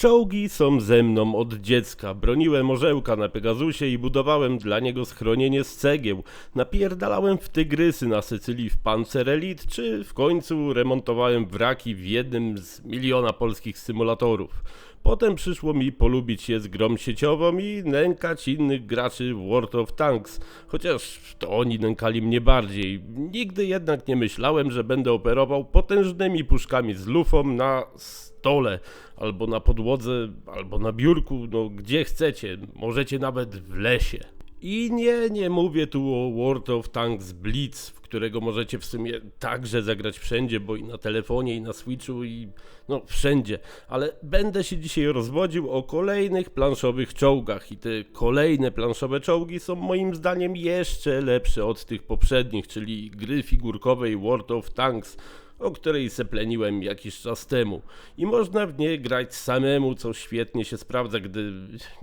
Czołgi są ze mną od dziecka. Broniłem orzełka na Pegasusie i budowałem dla niego schronienie z cegieł. Napierdalałem w tygrysy na Sycylii w Panzerelit, czy w końcu remontowałem wraki w jednym z miliona polskich symulatorów. Potem przyszło mi polubić się z grą sieciową i nękać innych graczy w World of Tanks, chociaż to oni nękali mnie bardziej. Nigdy jednak nie myślałem, że będę operował potężnymi puszkami z lufą na stole, albo na podłodze, albo na biurku, no gdzie chcecie, możecie nawet w lesie. I nie, nie mówię tu o World of Tanks Blitz, w którego możecie w sumie także zagrać wszędzie, bo i na telefonie, i na Switchu, i no wszędzie. Ale będę się dzisiaj rozwodził o kolejnych planszowych czołgach i te kolejne planszowe czołgi są moim zdaniem jeszcze lepsze od tych poprzednich, czyli gry figurkowej World of Tanks, o której sepleniłem jakiś czas temu. I można w nie grać samemu, co świetnie się sprawdza, gdy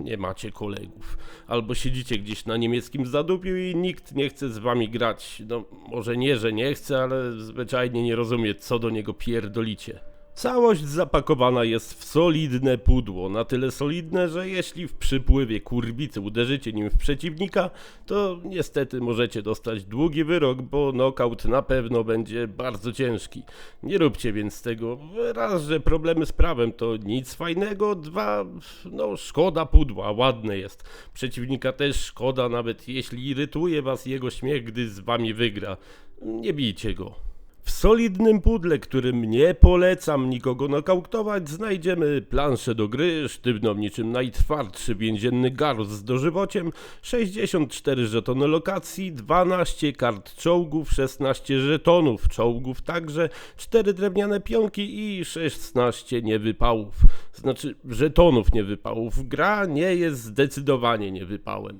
nie macie kolegów. Albo siedzicie gdzieś na niemieckim zadupiu i nikt nie chce z wami grać. No, może nie, że nie chce, ale zwyczajnie nie rozumie, co do niego pierdolicie. Całość zapakowana jest w solidne pudło, na tyle solidne, że jeśli w przypływie kurwicy uderzycie nim w przeciwnika, to niestety możecie dostać długi wyrok, bo knockout na pewno będzie bardzo ciężki. Nie róbcie więc tego. Raz, że problemy z prawem to nic fajnego, dwa, no szkoda pudła, ładne jest. Przeciwnika też szkoda, nawet jeśli irytuje was jego śmiech, gdy z wami wygra. Nie bijcie go. W solidnym pudle, którym nie polecam nikogo nokautować, znajdziemy planszę do gry, sztywną niczym najtwardszy więzienny garus z dożywociem, 64 żetony lokacji, 12 kart czołgów, 16 żetonów czołgów także, 4 drewniane pionki i 16 niewypałów. Znaczy żetonów niewypałów. Gra nie jest zdecydowanie niewypałem.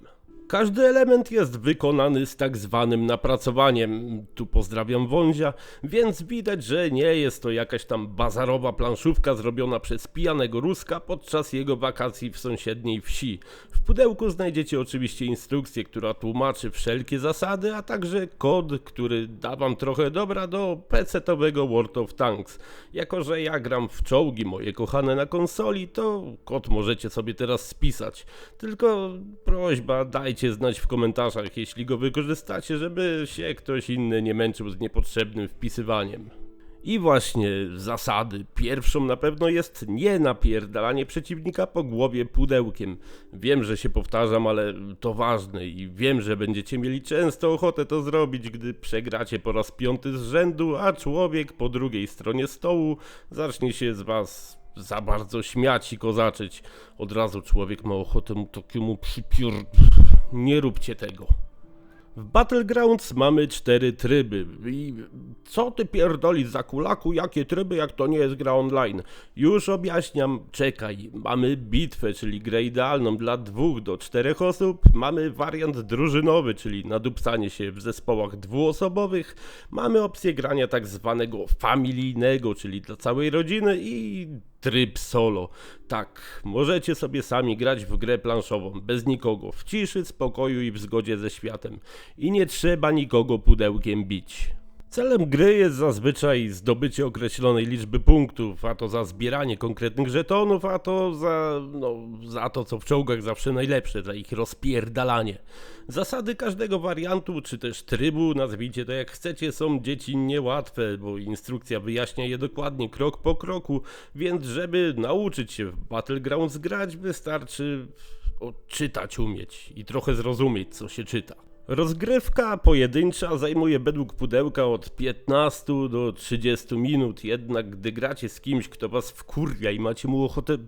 Każdy element jest wykonany z tak zwanym napracowaniem. Tu pozdrawiam Wązia, więc widać, że nie jest to jakaś tam bazarowa planszówka zrobiona przez pijanego Ruska podczas jego wakacji w sąsiedniej wsi. W pudełku znajdziecie oczywiście instrukcję, która tłumaczy wszelkie zasady, a także kod, który da wam trochę dobra do PC-owego World of Tanks. Jako, że ja gram w czołgi moje kochane na konsoli, to kod możecie sobie teraz spisać. Tylko prośba, dajcie znać w komentarzach, jeśli go wykorzystacie, żeby się ktoś inny nie męczył z niepotrzebnym wpisywaniem. I właśnie zasady. Pierwszą na pewno jest nie napierdalanie przeciwnika po głowie pudełkiem. Wiem, że się powtarzam, ale to ważne i wiem, że będziecie mieli często ochotę to zrobić, gdy przegracie po raz piąty z rzędu, a człowiek po drugiej stronie stołu zacznie się z was za bardzo śmiać i kozaczyć. Od razu człowiek ma ochotę mu takiemu przypiór... Nie róbcie tego. W Battlegrounds mamy cztery tryby. I co ty pierdoli za kulaku, jakie tryby, jak to nie jest gra online? Już objaśniam, czekaj. Mamy bitwę, czyli grę idealną dla dwóch do czterech osób. Mamy wariant drużynowy, czyli nadupsanie się w zespołach dwuosobowych. Mamy opcję grania tak zwanego familijnego, czyli dla całej rodziny i tryb solo. Tak, możecie sobie sami grać w grę planszową, bez nikogo, w ciszy, spokoju i w zgodzie ze światem. I nie trzeba nikogo pudełkiem bić. Celem gry jest zazwyczaj zdobycie określonej liczby punktów, a to za zbieranie konkretnych żetonów, a to za, no, za to, co w czołgach zawsze najlepsze, za ich rozpierdalanie. Zasady każdego wariantu, czy też trybu, nazwijcie to jak chcecie, są dzieci niełatwe, bo instrukcja wyjaśnia je dokładnie krok po kroku, więc żeby nauczyć się w Battlegrounds grać, wystarczy czytać umieć i trochę zrozumieć, co się czyta. Rozgrywka pojedyncza zajmuje według pudełka od 15 do 30 minut, jednak gdy gracie z kimś, kto was wkurwia i macie mu ochotę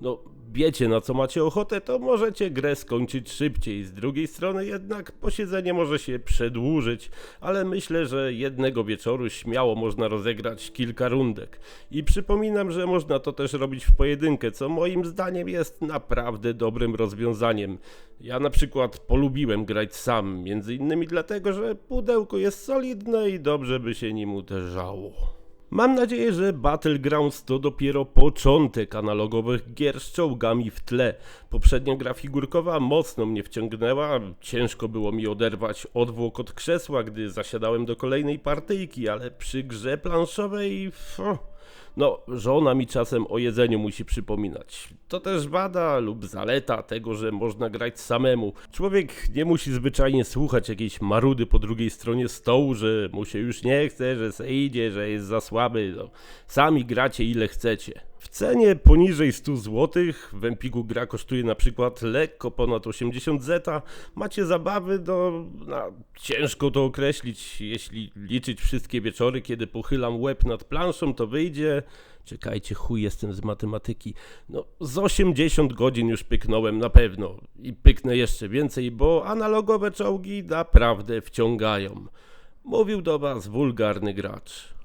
no, wiecie na co macie ochotę, to możecie grę skończyć szybciej. Z drugiej strony jednak posiedzenie może się przedłużyć, ale myślę, że jednego wieczoru śmiało można rozegrać kilka rundek. I przypominam, że można to też robić w pojedynkę, co moim zdaniem jest naprawdę dobrym rozwiązaniem. Ja na przykład polubiłem grać sam, między innymi dlatego, że pudełko jest solidne i dobrze by się nim uderzało. Mam nadzieję, że Battlegrounds to dopiero początek analogowych gier z czołgami w tle. Poprzednia gra figurkowa mocno mnie wciągnęła, ciężko było mi oderwać odwłok od krzesła, gdy zasiadałem do kolejnej partyjki, ale przy grze planszowej... No, żona mi czasem o jedzeniu musi przypominać. To też wada lub zaleta tego, że można grać samemu. Człowiek nie musi zwyczajnie słuchać jakiejś marudy po drugiej stronie stołu, że mu się już nie chce, że se idzie, że jest za słaby. No, sami gracie ile chcecie. W cenie poniżej 100 zł, w Empiku gra kosztuje na przykład lekko ponad 80 zeta. Macie zabawy, do, no, ciężko to określić. Jeśli liczyć wszystkie wieczory, kiedy pochylam łeb nad planszą, to wyjdzie. Czekajcie, chuj jestem z matematyki. No, z 80 godzin już pyknąłem na pewno. I pyknę jeszcze więcej, bo analogowe czołgi naprawdę wciągają. Mówił do was wulgarny gracz.